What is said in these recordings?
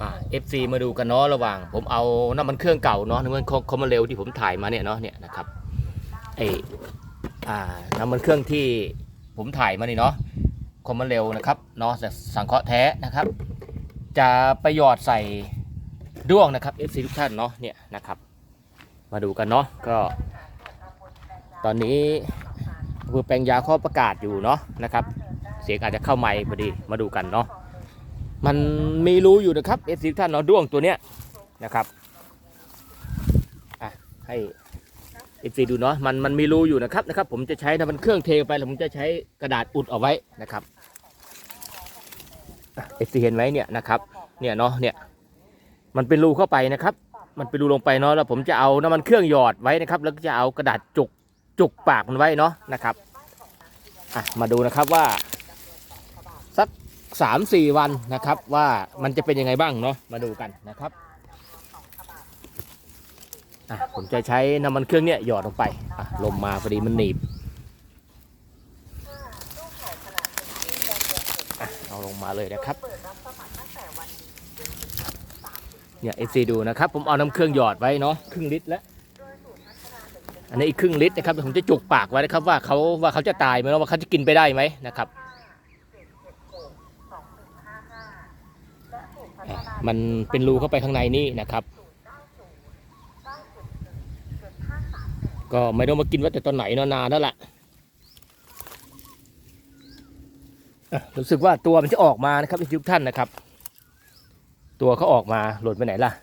เอฟซีมาดูกันเนาะระหว่าง ผมเอาน้ำมันเครื่องเก่าเนาะน้ำมันคอมมาเร็วที่ผมถ่ายมาเนี่ยเนาะเนี่ยนะครับไออ่าน้ำมันเครื่องที่ผมถ่ายมานี่เนาะคอมมาเร็วนะครับเนาะสังเคราะห์แท้นะครับ จะไปหยอดใส่ด้วงนะครับ FC ทุกท่านเนาะเนี่ยนะครับ มาดูกันเนาะก็ ตอนนี้อำเภอแปลงยาข้อประกาศอยู่เนาะนะครับ เสียงอาจจะเข้าไมค์พอดีมาดูกันเนาะ มันมีรูอยู่นะครับ FC ทุกท่านเนาะด้วงตัวเนี้ยนะครับอะให้ FC ดูเนาะมันมันมีรูอยู่นะครับนะครับ ผมจะใช้น้ำมันเครื่องเทไปแล้วผมจะใช้กระดาษอุดเอาไว้นะครับเอฟซีเห็นไหมเนี่ยนะครับเนี่ยเนาะเนี่ยมันเป็นรูเข้าไปนะครับ มันเป็นรูลงไปเนาะแล้วผมจะเอาน้ำมันเครื่องหยอดไว้นะครับ แล้วก็จะเอากระดาษจุกจุกปากมันไว้เนาะนะครับอะมาดูนะครับว่า สามสี่วันนะครับ ว่ามันจะเป็นยังไงบ้างเนาะมาดูกันนะครับอะผมจะใช้น้ำมันเครื่องเนี่ยหยอดลงไปอะลมมาพอดีมันหนีบอะเอาลงมาเลยนะครับเนี่ยเอซีดูนะครับ ผมเอาน้ำเครื่องหยอดไว้เนาะครึ่งลิตรแล้วอันนี้อีกครึ่งลิตรนะครับผมจะจุกปากไว้นะครับว่าเขาว่าเขาจะตายไหมว่าเขาจะกินไปได้ไหมนะครับอะ มันเป็นรูเข้าไปข้างในนี่นะครับ ก็ไม่ต้องมากินว่าแต่ตอนไหนนอะนานแล้วแหละอะรู้สึกว่าตัวมันจะออกมานะครับทุกท่านนะครับ ตัวเขาออกมาหล่นไปไหนล่ะอะ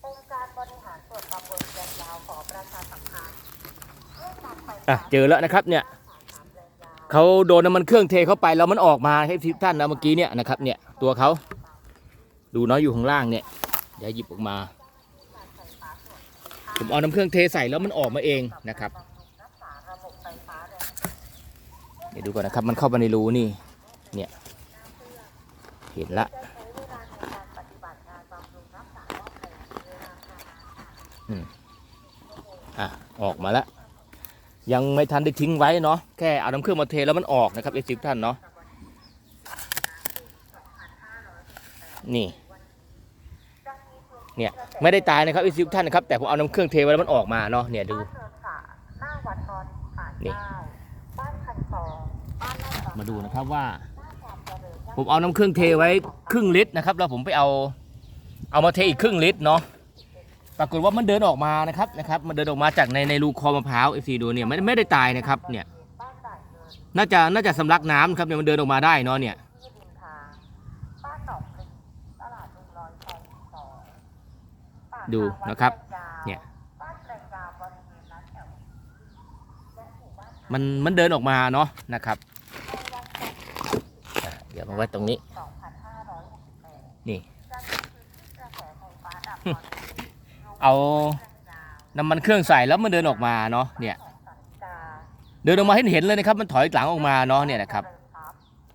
เรื่องการไปอะเจอแล้วนะครับเนี่ยเขาโดนน้ำมันเครื่องเทเข้าไปแล้วมันออกมาให้ทุกท่านนะเมื่อกี้เนี่ยนะครับเนี่ยตัวเขา ดูเนาะอยู่ข้างล่างเนี่ยเดี๋ยวหยิบออกมา ผมเอาน้ำเครื่องเทใส่แล้วมันออกมาเองนะครับ เดี๋ยวดูก่อนนะครับ มันเข้าไปในรูนี่ เนี่ย เห็นละใช้เวลาในการปฏิบัติงานบำรุงรักษาหม้อแปลงเวลาค่ะอะออกมาแล้วยังไม่ทันได้ทิ้งไว้เนาะแค่เอาน้ำเครื่องมาเทแล้วมันออกนะครับเอซิฟท่านเนาะนี่ เนี่ยไม่ได้ตายนะครับเอซิท่านนะครับแต่ผมเอาน้ำเครื่องเทไว้แล้วมันออกมาเนาะเนี่ยดูบ้านเนินฝาหน้าวัดนอนผ่านนี่เก้าบ้านคันซองบ้านลาดบังมาดูนะครับว่าหน้าความเจริญยั่งผมเอาน้ำเครื่องเทไว้ครึ่งลิตรนะครับ แล้วผมไปเอาเอามาเทอีกครึ่งลิตรเนาะปรากฏว่ามันเดินออกมานะครับนะครับ มันเดินออกมาจากในในรูคอมะพร้าวเอฟซีดูเนี่ยไม่ไม่ได้ตายนะครับเนี่ยบ้านด่านเงินน่าจะน่าจะสำลักน้ำครับเนี่ยมันเดินออกมาได้เนาะเนี่ย ที่ริมทางบ้านหนองปลือตลาดลุงลอยซอยสองปาก ดูนะครับ เนี่ย มันมันเดินออกมาเนาะนะครับ เดี๋ยวมาไว้ตรงนี้ นี่ เอาน้ำมันเครื่องใส่แล้วมันเดินออกมาเนาะ เนี่ย เดินออกมาให้เห็นเลยนะครับ มันถอยหลังออกมาเนาะ เนี่ยนะครับ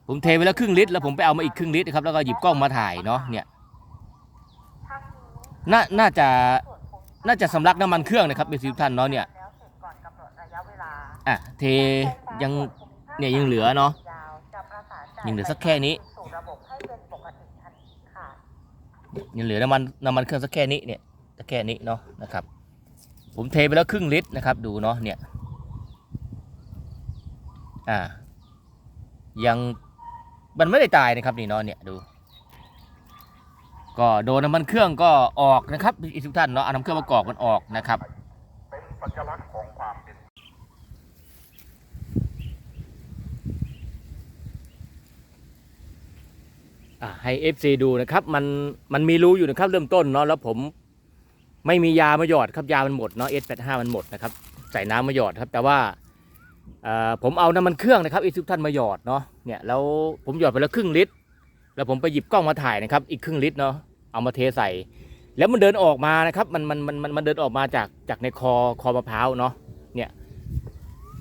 ผมเทไปแล้วครึ่งลิตรแล้วผมไปเอามาอีกครึ่งลิตรนะครับ แล้วก็หยิบกล้องมาถ่ายเนาะ เนี่ย น่าน่าจะน่าจะสำลักน้ำมันเครื่องนะครับเป็นสิบท่านเนาะเนี่ยอะเทยังเนี่ยยังเหลือเนาะยังเหลือสักแค่นี้ยังเหลือน้ำมันน้ำมันเครื่องสักแค่นี้เนี่ยสักแค่นี้เนาะนะครับ ผมเทไปแล้วครึ่งลิตรนะครับ ดูเนาะเนี่ยอ่ายังมันไม่ได้ตายนะครับนี่เนาะเนี่ยดู ก็โดนน้ำมันเครื่องก็ออกนะครับอีกทุกท่านเนาะเอาน้ำเครื่องมากรอกมันออกนะครับเป็นสัญลักษณ์ของความเป็นอะให้ FC ดูนะครับมันมันมีรู้อยู่นะครับเริ่มต้นเนาะแล้วผมไม่มียามาหยอดครับยามันหมดเนาะ S85 มันหมดนะครับใส่น้ำมาหยอดครับ แต่ว่าอ่อผมเอาน้ำมันเครื่องนะครับอีกทุกท่านมาหยอดเนาะเนี่ยแล้วผมหยอดไปแล้วครึ่งลิตร แล้วผมไปหยิบกล้องมาถ่ายนะครับ อีกครึ่งลิตรเนาะเอามาเทใส่ แล้วมันเดินออกมานะครับ มันมันมันมันมันเดินออกมาจากจากในคอคอมะพร้าวเนาะเนี่ย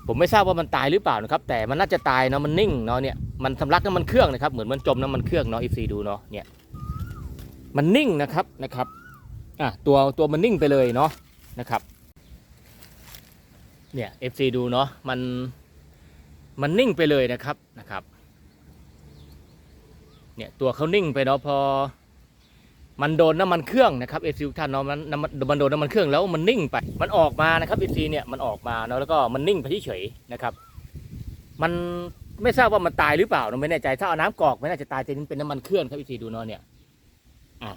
ผมไม่ทราบว่ามันตายหรือเปล่านะครับ แต่มันน่าจะตายเนาะมันนิ่งเนาะเนี่ยมันสำลักน้ำมันเครื่องนะครับเหมือนมันจมน้ำมันเครื่องเนาะอีซีดูเนาะเนี่ยมันนิ่งนะครับนะครับอะตัวตัวมันนิ่งไปเลยเนาะนะครับเนี่ย FC ดูเนาะมันมันนิ่งไปเลยนะครับนะครับ เนี่ยตัวเขานิ่งไปเนาะพอ มันโดนน้ำมันเครื่องนะครับเอซีทุกท่านเนาะมันมันโดนน้ำมันเครื่องแล้วมันนิ่งไป มันออกมานะครับเอซีเนี่ยมันออกมาเนาะแล้วก็มันนิ่งไปเฉยๆนะครับ มันไม่ทราบว่ามันตายหรือเปล่าเนอะไม่แน่ใจถ้าเอาน้ำกรอกไม่น่าจะตายแต่นี่เป็นน้ำมันเครื่องครับเอซีดูเนาะเนี่ยอะ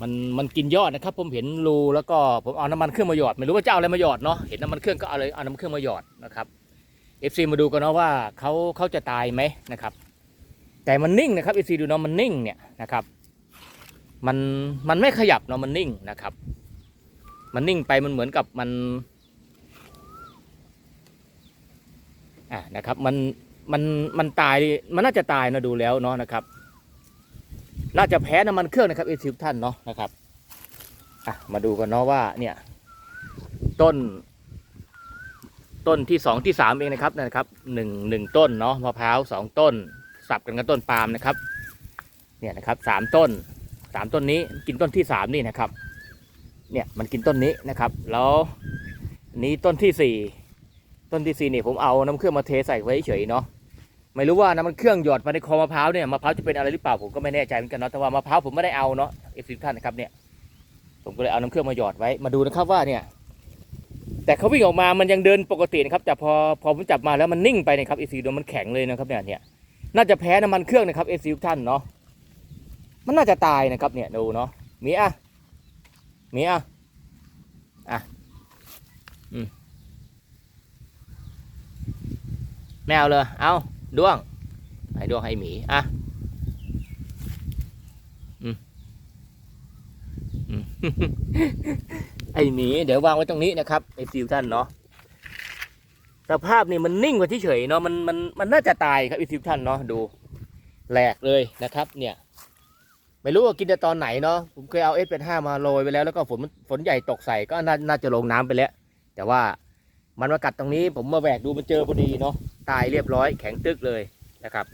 มันมันกินยอดนะครับผมเห็นรูแล้วก็ผมเอาน้ำมันเครื่องมาหยอดไม่รู้ว่าจะเอาอะไรมาหยอดเนาะเห็นน้ำมันเครื่องก็เอาเลยเอาน้ำมันเครื่องมาหยอดนะครับเอฟซีมาดูกันเนาะว่าเขาเขาจะตายไหมนะครับ แต่มันนิ่งนะครับเอซีดูเนาะมันนิ่งเนี่ยนะครับมันมันไม่ขยับเนาะมันนิ่งนะครับ มันนิ่งไปมันเหมือนกับมันอะนะครับมันมันมันตายมันน่าจะตายนะดูแล้วเนาะนะครับ น่าจะแพ้น้ำมันเครื่องนะครับเอทิวท่านเนาะนะครับอะมาดูกันเนาะว่าเนี่ยต้น ต้นที่สองที่สามเองนะครับนะครับหนึ่งหนึ่งต้นเนาะมะพร้าวสองต้น สับกันกับต้นปาล์มนะครับ เนี่ยนะครับสามต้นสามต้นนี้กินต้นที่สามนี่นะครับ เนี่ยมันกินต้นนี้นะครับ แล้วนี้ต้นที่สี่ต้นที่สี่นี่ผมเอาน้ำเครื่องมาเทใส่ไว้เฉยเนาะไม่รู้ว่าน้ำมันเครื่องหยอดมาในคอมะพร้าวเนี่ยมะพร้าวจะเป็นอะไรหรือเปล่าผมก็ไม่แน่ใจเหมือนกันเนาะแต่ว่ามะพร้าวผมไม่ได้เอาเนาะเอฟซีท่านนะครับเนี่ยผมก็เลยเอาน้ำเครื่องมาหยอดไว้มาดูนะครับว่าเนี่ย แต่เขาวิ่งออกมามันยังเดินปกตินะครับแต่พอพอผมจับมาแล้วมันนิ่งไปนะครับเอซีดมันแข็งเลยนะครับเนี่ยเนี่ย น่าจะแพ้น้ำมันเครื่องนะครับเอซีท่านเนาะมันน่าจะตายนะครับเนี่ยดูเนาะมีอะมีอะอะอืมแมวเลยเอาด้วงให้ด้วงให้หมีอะอืมอืมไอหมีเดี๋ยววางไว้ตรงนี้นะครับไอฟิวท่านเนาะ สภาพนี่มันนิ่งกว่าที่เฉยเนาะมันมันมันน่าจะตายครับไอฟิวท่านเนาะดูแหลกเลยนะครับ เนี่ย ไม่รู้ว่ากินแต่ตอนไหนเนาะผมเคยเอาเอสเป็นห้ามาโรยไปแล้วแล้วก็ฝนฝนใหญ่ตกใส่ก็น่าน่าจะลงน้ำไปแล้ว แต่ว่ามันมากัดตรงนี้ผมมาแหวกดูมันเจอพอดีเนาะตายเรียบร้อยแข็งตึกเลยนะครับ